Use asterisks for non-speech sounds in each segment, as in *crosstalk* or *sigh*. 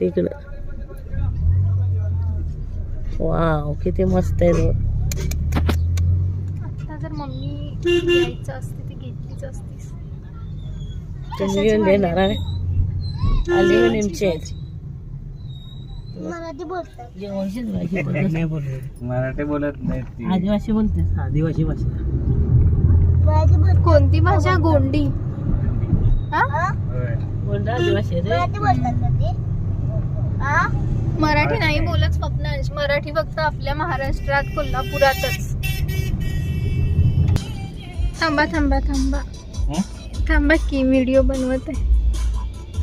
तिकडं. वाव किती मस्त आहे आता जर मम्मी यायचं असते ती घेतलीच असतीस. तुम्ही घेऊन देणार आहे. आली मराठी बोलतात. नाही बोलत. मराठी बोलत नाही ती. आदिवासी बोलते आदिवासी भाषा. कोणती भाषा? गोंडी. हा? आदिवासी मराठी नाही बोलत स्वप्नांश. मराठी फक्त आपल्या महाराष्ट्रात कोल्हापुरातच. थांबा थांबा थांबा? थांबा की व्हिडिओ बनवत आहे.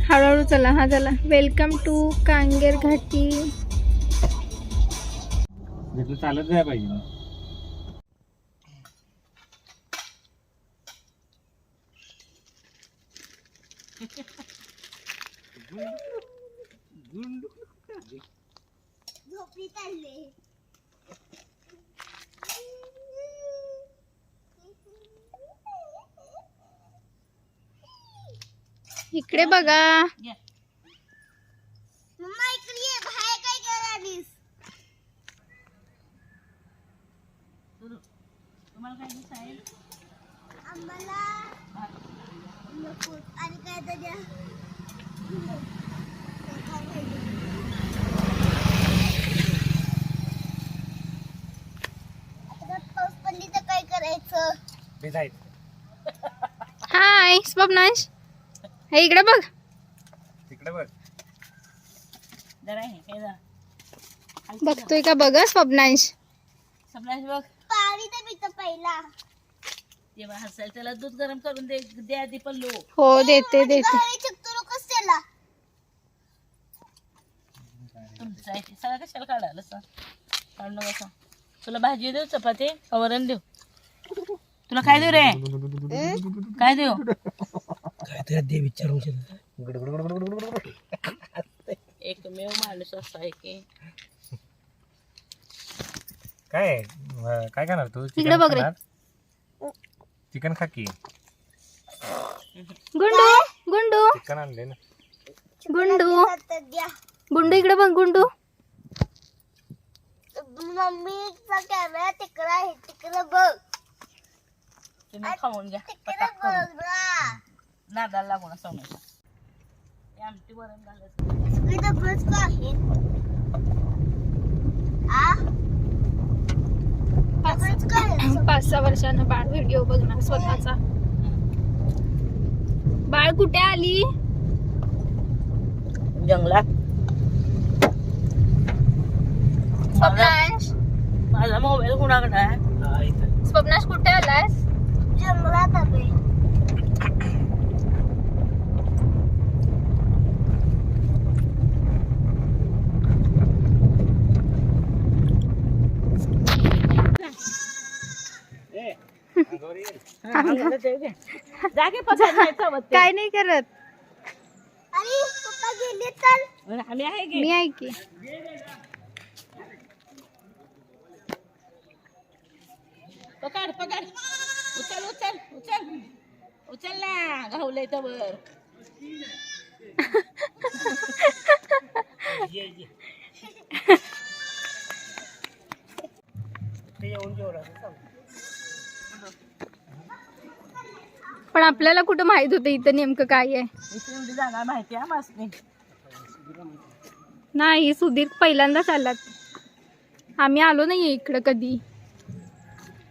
हळूहळू चला हा चला. वेलकम टू कांगेर घाटी. चालत जायला पाहिजे *laughs* इकडे बघा. मम्मा इकडे काय करालीस तुम्हाला आम्हाला आणि काय तर त्याच्या करायचं? हाय स्वप्नांश. हे इकडे बघ. तिकडे बघ. जरा हे हे जरा बघतोय का बघ हं, स्वप्नांश? बघ. पाणी तर पितं पहिला. हसायला त्याला दूध गरम करून दे दे आधी पण लो. हो देते देते. तुमचं आहे ते. सगळं कशाला काढायला सांग? काढू नका सांग. तुला भाजी देऊ चपाती का वरण देऊ. तुला काय देऊ रे? काय देऊ? काय ते दे विचारू एकमेव माणूस असा आहे की. काय अं, काय करणार तू? इकडे बघ रे. चिकन खा की. गुंडू गुंडू. चिकन आणले ना. गुंडू. गुंडू इकडे बघ गुंडू. मम्मीचा कॅमेरा तिकडं आहे तिकडं बघ. तुम्ही खाऊन घ्या. पटाक करून ना नादाला आमटी वरण? पाच सहा वर्षानं बाळ व्हिडिओ बघणार स्वतःचा. बाळ कुठे आली? जंगलात. स्वप्नांश? माझा मोबाईल कुणाकडे आहे? स्वप्नांश कुठे आलायस? जंगलात ते. काय नाही करत मी आहे की पकड पकड उचल उचल उचल. उचल ना घावलंय तर वर पण आपल्याला कुठं माहीत होतं इथं नेमकं काय आहे? इथे एवढी जागा माहिती आहे मासनी नाही सुधीर पहिल्यांदाच आलात. आम्ही आलो नाहीये इकडं कधी.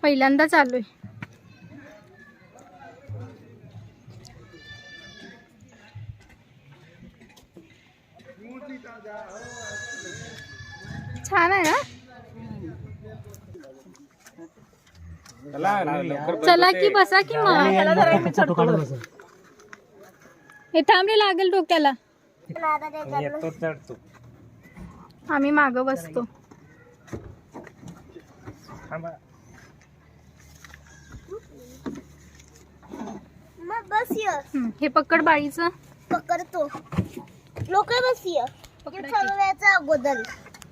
पहिल्यांदाच आलोय. छान आहे ना? चला की बसा की मग. हे थांबले लागेल डोक्याला. आम्ही माग बसतो. बस हे पकड बाळीच पकडतो. लोक बस अगोदर.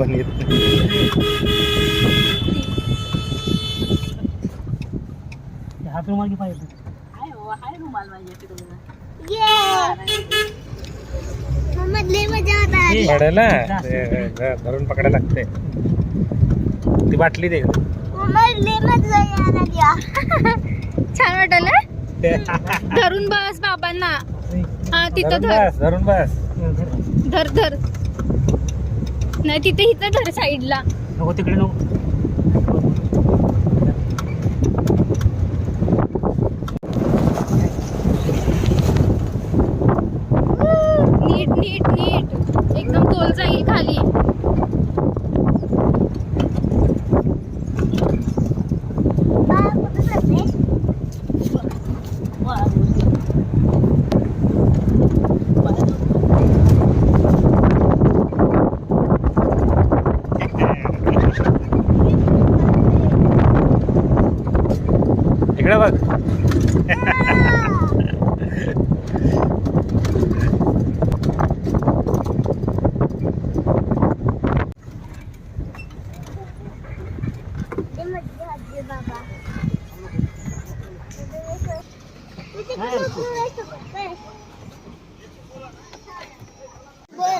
पण येत नाही. हात रुमाल की पाहिजे धरून पकडायला लागते ती बाटली दे छान वाटलं *laughs* धरून बस बाबांना. हा तिथं धर. धरून बस. धर धर. नाही तिथे इथं धर साईडला. नको तिकडे नको.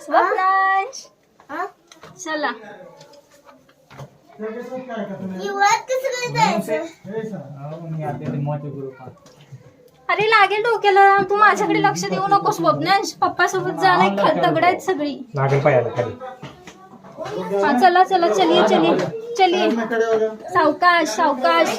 स्वप्नांश हा? चला. अरे लागेल डोक्याला. तू माझ्याकडे लक्ष देऊ नको स्वप्नांश पप्पा सोबत जाणार दगड आहेत सगळी. लागेल पायाला खाली. हा चला चला चलिए चलिए चलिए सावकाश सावकाश.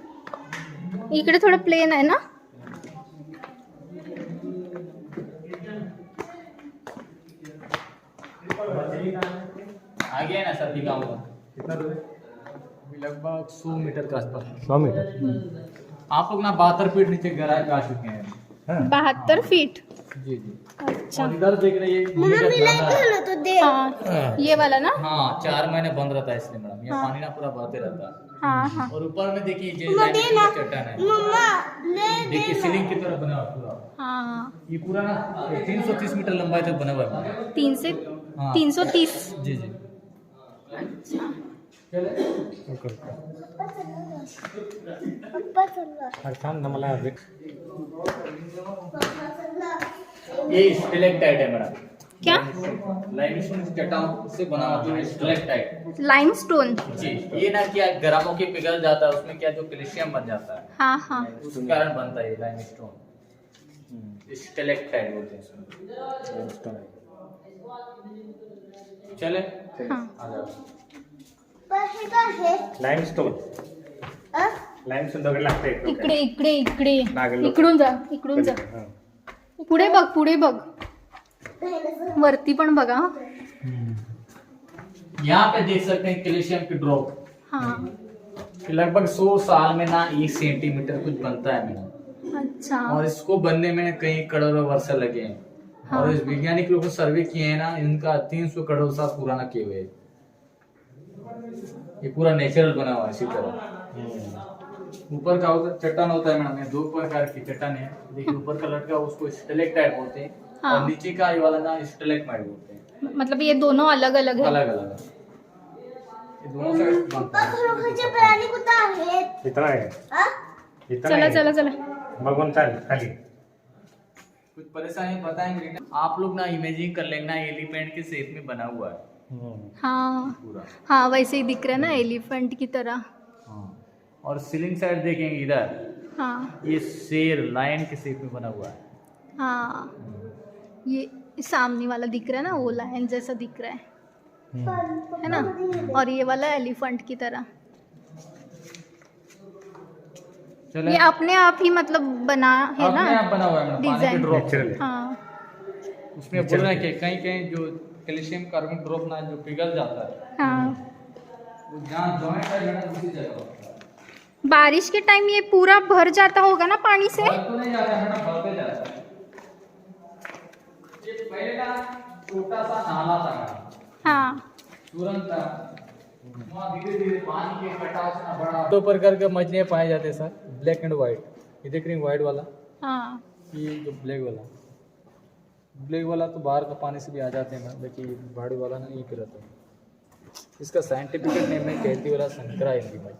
इकडे थोड़ा प्लेन है ना? आगे है ना सर दिखाऊँगा लगभग सौ मीटर के आसपास सौ मीटर? आप लोग ना बहत्तर फीट नीचे गहराई पे आ चुके हैं। हाँ। बहात्तर फीट जी जी। अच्छा। इधर देख रहे हैं हाँ ये वाला ना? हाँ चार महीने बंद रहता है इसलिए मैडम ये हाँ। पानी ना पूरा बहते रहता है। हाँ हाँ। और ऊपर में देखिए. चट्टान है। मम्मा देखिए सीलिंग की तरह बना हुआ पूरा। हाँ ये पूरा ना तीन सौ तीस मीटर लंबाई तक बना हुआ है। तीन से हाँ। तीन सौ तीस। जी जी। पप्पा चलला. अरे थांब ना मला वेग पप्पा चलला. ये स्टेलेक्टाइट है मैडम। क्या? लाइमस्टोन चट्टान से बना जो स्टेलेक्टाइट लाइमस्टोन जी ये ना क्या ग्रामों के पिघल जाता है उसमें क्या जो कैल्शियम बन जाता है। हाँ हाँ। उस कारण बनता है लाइमस्टोन स्टेलेक्टाइट बोलते हैं चले। हाँ। आ जाओ। हे अ? दगड लागते इकडे इकडे इकडे. लागेल. इकडून जा इकडून जा. पुढे बघ पुढे बघ. वरती पण बघा यहाँ पे देख सकते हैं कैल्शियम की ड्रॉप हाँ. लगभग 100 साल में ना एक सेंटीमीटर कुछ बनता है मैडम अच्छा। और इसको बनने में कई करोड़ों वर्ष लगे हैं। हाँ। और इस वैज्ञानिक लोगों ने सर्वे किए हैं ना इनका 300 करोड़ साल पुराना किए हुए हैं। ये पूरा नेचुरल बना हुआ है इसी तरह। ऊपर का होता चट्टान होता है मैडम ये दो प्रकार की चट्टान है। देखिए ऊपर का लटका उसको स्टेलेक्टाइट बोलते हैं हाँ। और नीचे का ये वाला ना स्टेलेक्टाइट बोलते हैं। मतलब ये दोनों अलग अलग है। अलग अलग है। ये दोनों से बनता है। खरोखरचे प्राणी कुठं आहेत इतना अ? इतना चला चला चला। बघून चाल खाली। कुछ परेशानी बताएँगे? आप लोग ना इमेजिंग कर लेना एलिफेंट के शेप में बना हुआ है। हाँ। हाँ। वैसे ही दिख रहा है ना एलिफेंट की तरह। हाँ। और सीलिंग साइड देखेंगे इधर। हाँ। ये शेर लायन के शेप में बना हुआ है। हाँ। ये सामने वाला दिख रहा है ना वो लायन जैसा दिख रहा है। है ना? और ये वाला एलिफेंट की तरह। ये अपने आप ही मतलब बना है ना? अपने आप बना हुआ है डिज़ाइन है हाँ। उसमें बोल रहे हैं कि कहीं कहीं जो कैल्शियम कार्बन ड्रॉप ना जो पिघल जाता है। हाँ। वो जहाँ जॉइंट है उसी जगह बारिश के टाइम ये पूरा भर जाता होगा ना पानी से? तो नहीं जाता है मैडम भरते जाता है। ये पहले का छोटा सा नाला था हाँ। तुरंत वहाँ धीरे धीरे पानी के कटाव से ना बड़ा। दो प्रकार के मछलियाँ पाए जाते हैं सर। ब्लैक एंड व्हाइट ये देख रही व्हाइट वाला? हाँ। ये जो ब्लैक वाला। ब्लैक वाला तो बाहर का पानी से भी आ जाते हैं लेकिन भाड़ू वाला ना यहीं पे रहता है इसका साइंटिफिक नेम है कहती वाला संकरा हिंदी में।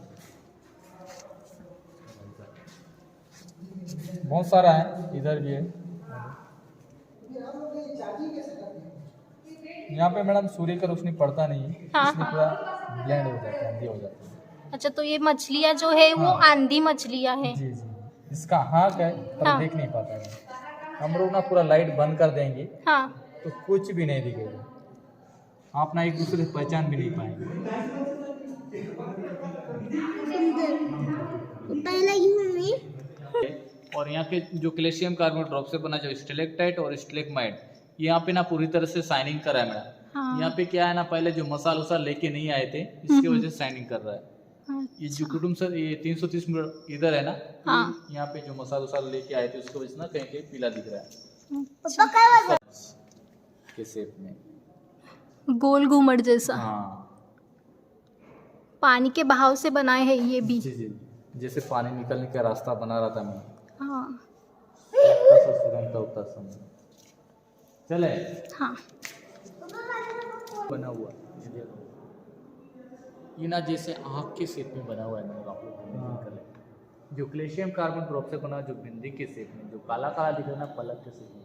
बहुत सारा है इधर भी है। यहाँ पे मैडम सूर्य का रोशनी पड़ता नहीं है हाँ, इसलिए पूरा ब्लेंड हो जाता है आंधी हो जाती है। अच्छा तो ये मछलियाँ जो है वो हाँ। आंधी मछलियाँ है। जी जी। इसका हाक है पर हाँ। देख नहीं पाता है। हम लोग ना पूरा लाइट बंद कर देंगे। हाँ। तो कुछ भी नहीं दिखेगा। आप ना एक दूसरे से पहचान भी नहीं पाएँगे। और यहाँ के जो कैल्शियम कार्बन ड्रॉप से बना जो स्टेलेक्टाइट और स्टेलेक्माइट यहाँ पे ना पूरी तरह से साइनिंग करा है मैडम। हाँ। यहाँ पे क्या है ना पहले जो मसाल वसाल लेके नहीं आए थे इसकी वजह से साइनिंग कर रहा है। ये जो कुटुंब सर ये तीन सौ तीस मीटर इधर है ना? हाँ। यहाँ पे जो मसाल वसाल लेके आए थे उसकी वजह ना कहीं कहीं पीला दिख रहा है। पप्पा के शेप में। गोल घूमट जैसा। हाँ। पानी के बहाव से बनाए हैं ये भी। जी जी। जैसे पानी निकलने का रास्ता बना रहा था मैं। हाँ। का समय चले। हाँ। बना हुआ। ये देखो। ये ना जैसे आँख के शेप में बना हुआ है लें। जो कैल्शियम कार्बन ड्रॉप से बना जो बिंदी के शेप में जो काला काला दिख रहा है ना पलक के शेप में।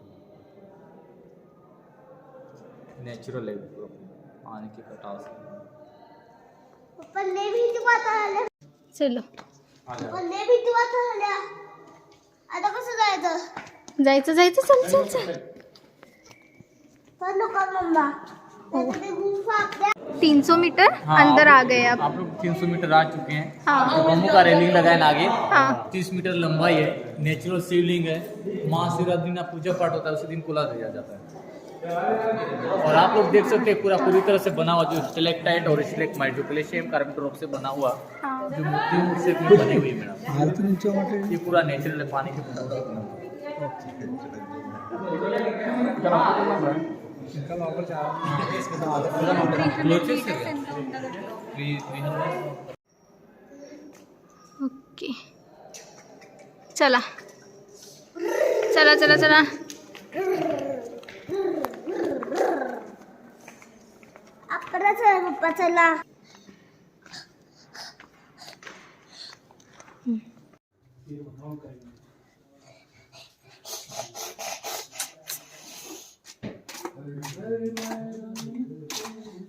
नेचुरल है पानी के कटाव से। पप्पा लय भीती वाटायला चलो। भीती वाटायला आता कसं जायचं जायचं जायचं चल चल चल। मम्मा। गुफा आपल्या तीन सौ मीटर हाँ, अंदर आ गए अब आप लोग 300 मीटर आ चुके हैं। हाँ। ब्रह्मो का रेलिंग लगा है ना आगे। हाँ। तीस मीटर लंबाई है नेचुरल शिवलिंग है। महाशिवरात्रि दिन पूजा पाठ होता है उसी दिन खुला दिया जाता है। और आप लोग देख सकते हैं पूरा पूरी तरह से बना हुआ जो स्टेलेक्टाइट और स्टेलेक्माइट जो कैल्शियम कार्बन ड्रॉप से बना हुआ हाँ। जो मूर्तियों से बनी हुई है मैडम। ये पूरा नेचुरल है पानी के बना हुआ। ओके चला। चला चला चला। पप्पा चला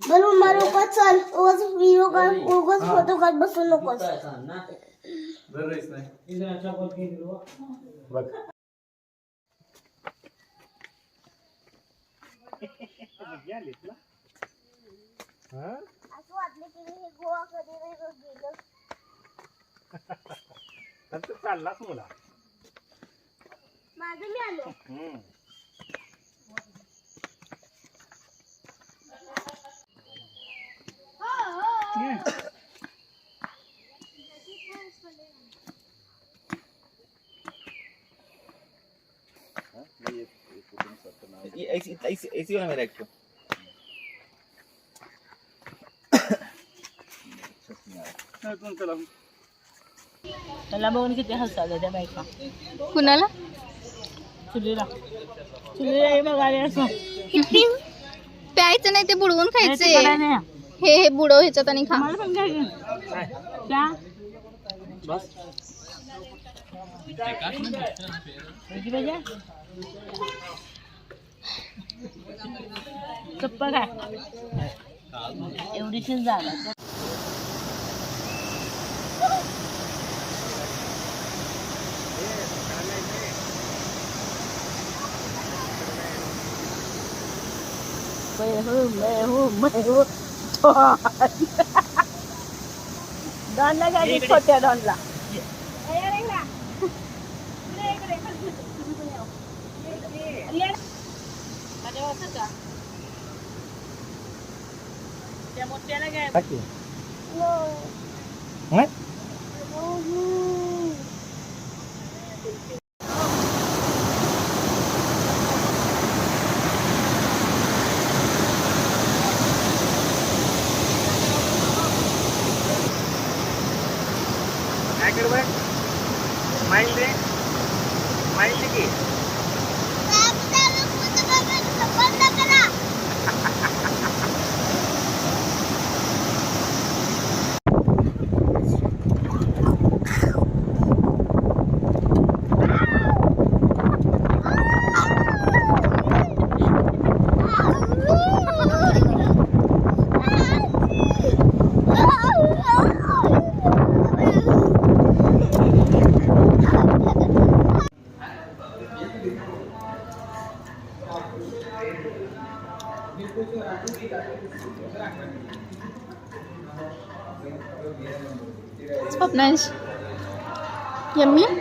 बरोबर मारू का चल उगाच व्हिडिओ कर उगाच फ़ोटो काढ बसू नकोस बघ हा? असं वाटलं की मी हे गोवा कधी नाही गेलो आता चाललाच मुला माझं मी आलो हम्म. ऐसी ऐसी ऐसी वाला मेरा एक तो त्याला बघून किती हसायला त्या बायका. कुणाला? चुलीला. चुलीला हे बघायला असं. प्यायचं नाही ते बुडवून खायचे नाही. हे हे बुडव ह्याच्यात आणि खा. मला पण काय घे. चहा? किती पाहिजे चप्प काय एवढीशीच झाला डॉनला *laughs* गाडी छोट्या डॉनला Thank you. No. What? Yummy.